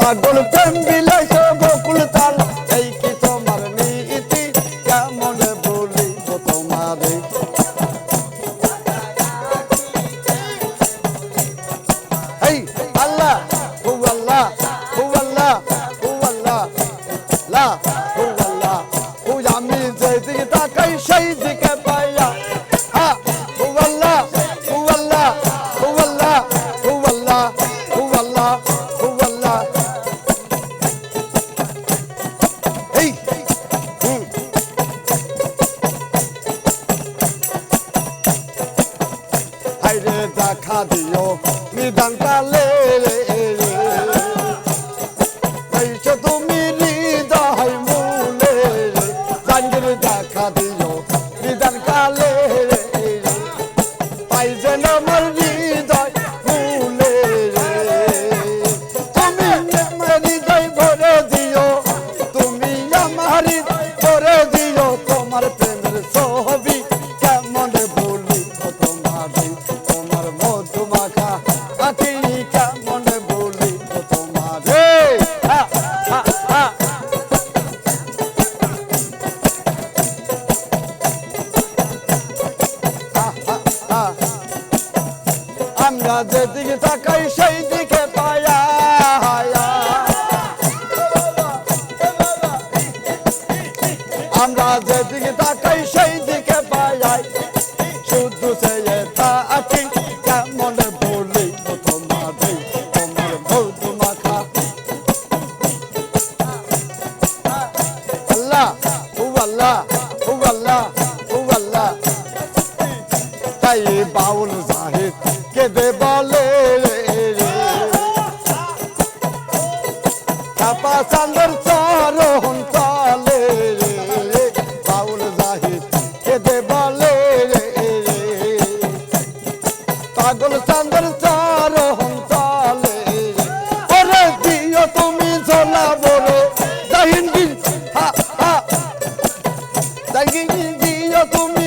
পাগল প্রেম বিলাস বকুল তাল এই কি তোমার নীতি? কেমন বলি তোমারে? এই, আল্লাহ, হু আল্লাহ হু আল্লাহ হু আল্লাহ, লা, হু আল্লাহ। হু আমি যেদিকে তাকাই সেই দিকে দিও নিদান কালে আমরা যেদিকে তাকাই সেই দিকে পায়া। আমরা যেদিকে তাকাই সেই দিকে পায়াই। শুধু সে থাকি কেমন বলি তোমার তোমার বৌদ্ধ মাখা। আল্লাহ, ও আল্লাহ ও আল্লাহ বাউল সাহেব কেঁদে বলে চাপা চান্দর চরণ চলে বাউল সাহেব কেঁদে বলে পাগল চান্দর চরণ চলে ওরে দিও তুমি ঝোলা বলে। জাহিন হা হা। দিও তুমি